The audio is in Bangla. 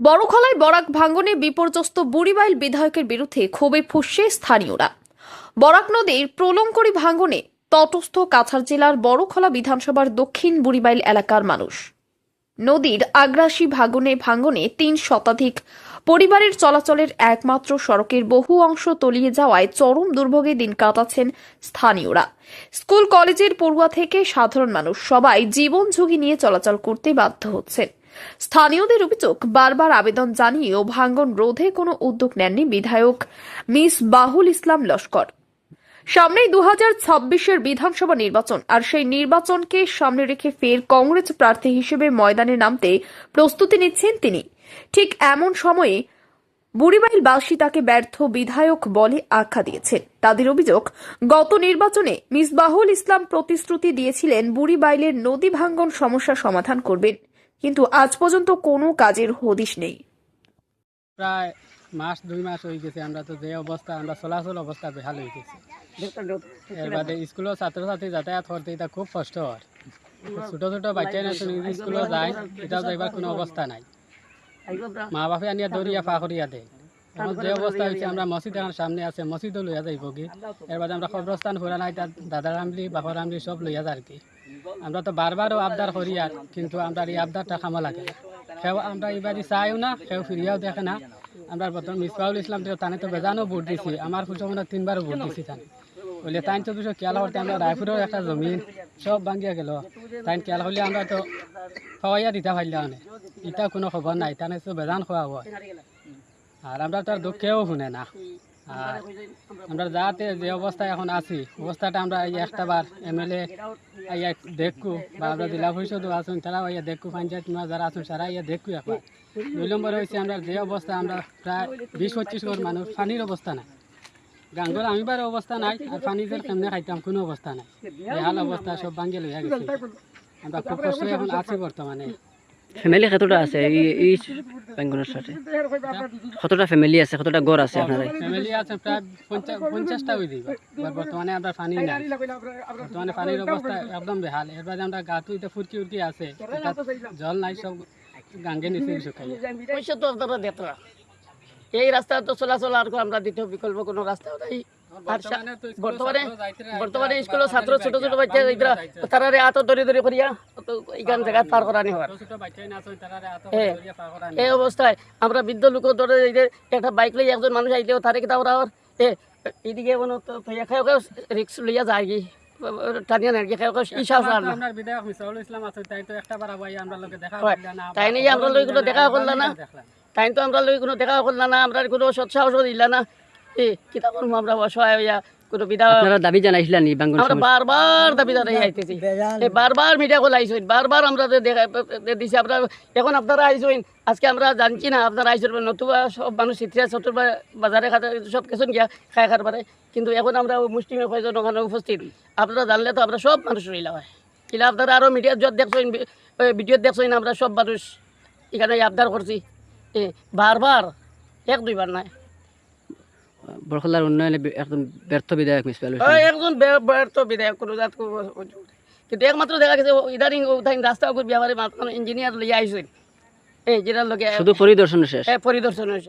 বড়খলায় বরাক ভাঙ্গনে বিপর্যস্ত বুড়িবাইল বিধায়কের বিরুদ্ধে ক্ষোভে ফুসছে স্থানীয়রা। বরাক নদীর প্রলঙ্করী ভাঙ্গনে তটস্থ কাছাড় জেলার বড়খলা বিধানসভার দক্ষিণ বুড়িবাইল এলাকার মানুষ। নদীর আগ্রাসী ভাঙ্গনে ভাঙ্গনে তিন শতাধিক পরিবারের চলাচলের একমাত্র সড়কের বহু অংশ তলিয়ে যাওয়ায় চরম দুর্ভোগে দিন কাটাচ্ছেন স্থানীয়রা। স্কুল, কলেজের পড়ুয়া থেকে সাধারণ মানুষ সবাই জীবন ঝুঁকি নিয়ে চলাচল করতে বাধ্য হচ্ছেন। স্থানীয়দের অভিযোগ, বারবার আবেদন জানিয়েও ভাঙ্গন রোধে কোনো উদ্যোগ নেননি বিধায়ক মিস বাহুল ইসলাম লস্কর। সামনেই দু হাজার ছাব্বিশের বিধানসভা নির্বাচন, আর সেই নির্বাচনকে সামনে রেখে ফের কংগ্রেস প্রার্থী হিসেবে ময়দানে নামতে প্রস্তুতি নিচ্ছেন তিনি। ঠিক এমন সময়ে বুড়িবাইলবাসী তাকে ব্যর্থ বিধায়ক বলে আখ্যা দিয়েছেন। তাদের অভিযোগ, গত নির্বাচনে মিসবাহুল ইসলাম প্রতিশ্রুতি দিয়েছিলেন বুড়িবাইলের নদী ভাঙ্গন সমস্যা সমাধান করবেন। কিন্তু আজ পর্যন্ত কোনো কাজের হদিশ নেই। প্রায় মাস দুই মাস হয়ে গেছে আমরা তো যে অবস্থা আমরা চলাচল অবস্থা বেহাল হয়ে গেছে। এর বাদে স্কুলের ছাত্রছাত্রী যাতায়াত করতে এটা খুব কষ্ট হয়। ছোট ছোট বাচ্চাই না স্কুলে যায় এটাও যাইবার কোনো অবস্থা নাই। মা বাপে আনিয়া দৌড়িয়া ফা করিয়া দেয় এখন যে অবস্থা হয়েছে আমরা মসজিদ এখন সামনে আছে মসজিদও লইয়া যাইব কি এর বাদে আমরা কবরস্থান ফুরা নাই তার দাদার আমলি বাপর আমলি সব লইয়া যায় আর কি আমরা তো বারবারও আবদার করি আর, কিন্তু আমরা এই আবদারটা খামা লাগে। সেও আমরা এবারে চাইও না, সেও ফিরিয়াও দেখে না। আমরা প্রথম মিসবাউল ইসলাম তানে তো বেজানও ভোট দিছি আমার ফুলসমনে তিনবারও ভোট দিছি তানে। বলে তাই তো দুশো খেয়াল করতে আমরা রায়পুরের একটা জমিন সব ভাঙ্গিয়া গেল। তাই খেয়াল করলে আমরা তো খাওয়াইয়া দিতে মানে। এটা কোনো খবর নাই, তানে তো বেজান খোয়া হয়। আর আমরা তো আর দুঃখেও শুনে না। আমরা যাতে যে অবস্থায় এখন আছি অবস্থাটা আমরা এই একটা বার এম এল এ দেখু বা আমরা জেলা পরিষদও আসুন তারাও ইয়া দেখু পঞ্চায়েত যারা আসুন তারা ইয়া দেখু একবার দুই নম্বর হয়েছে আমরা যে অবস্থা আমরা প্রায় বিশ পঁচিশ ঘর মানুষ পানির অবস্থা নাই। গাঙ্গর আমিবার অবস্থা নাই আর পানি যে কেমনে খাইতাম কোনো অবস্থা নাই। বেহাল অবস্থা সব ভাঙ্গে লইয়া গেছে। আমরা খুব কষ্ট এখন আছি বর্তমানে। ফ্যামিলি কতটা আছে? এই এই সাথে। কতটা ফ্যামিলি আছে কতটা ঘর আছে আপনার ফ্যামিলি আছে? প্রায় পঞ্চাশটা হয়ে দিবা বর্তমানে আমরা পানি নাই। বর্তমানে পানির অবস্থা একদম বেহাল। এর বাদে আমরা গাটো এটা ফুটকি উটকি আছে। জল নাই সব গাঙ্গে নিচে শুকাই পয়সা তো আপনারা দেত এই রাস্তা তো চলাচল আর আমরা দ্বিতীয় বিকল্প কোনো রাস্তা নাই। আর বর্তমানে বর্তমানে স্কুলের ছাত্র ছোট ছোট বাচ্চা আত ধরে ধরে করিয়া এইখান জায়গা পার করানি করা এই অবস্থায় আমরা বৃদ্ধ লোক ধরে একটা বাইক একজন মানুষ আইলেও তারে কিতা ওরা ওর এ এদিকে মনে তো খাই রিক্স লইয়া যায় টানিয়া নাকি খাই ইচ্ছা আর আপনার বিধায়ক মিসাউল ইসলাম আছে তাই তো একটা বার আবার আমরা লোকে দেখা। করলাম না তাই নিয়ে আমরা দেখা করলাম না। তাই তো আমরা কোনো দেখা করলাম না আমরা কোনো সৎসাহসও দিলা না। আমরা হইয়া কোনো বিধা আপনারা দাবি জানাইছিলেন নি বেঙ্গল আমরা বারবার দাবি দাঁড়াই আইতেছি। বারবার মিডিয়া কল আইসইন বারবার আমরা দে- দিছি আপনার এখন আপনারা আইসইন আজকে আমরা জানছি না আপনারা আইসেন নতুবা সব মানুষ চতুর বাজারে খাতে সব কিছু গিয়া খায় খার পারে। কিন্তু এখন আমরা মুসলিমের কয়জন ওখানে উপস্থিত? আপনারা জানলে তো আমরা সব মানুষ রইলা হয়। কিলা আপনারা আরও মিডিয়ার যত দেখছেন ভিডিও দেখছেন আমরা সব মানুষ এখানে আবদার করছি। এ বারবার এক দুইবার নাই বরখলার উন্নয়নে একজন একদম ব্যর্থ বিধায়ক মিসবাল একজন ব্যর্থ বিধায়ক কোনো জাত কোনো- কিন্তু একমাত্র দেখা গেছে ইদানিং রাস্তা উপর ব্যবহারে ইঞ্জিনিয়ার লিয়ে আইসেন এই যেটার লোকে শুধু পরিদর্শন শেষ? হ্যাঁ পরিদর্শন হয়েছে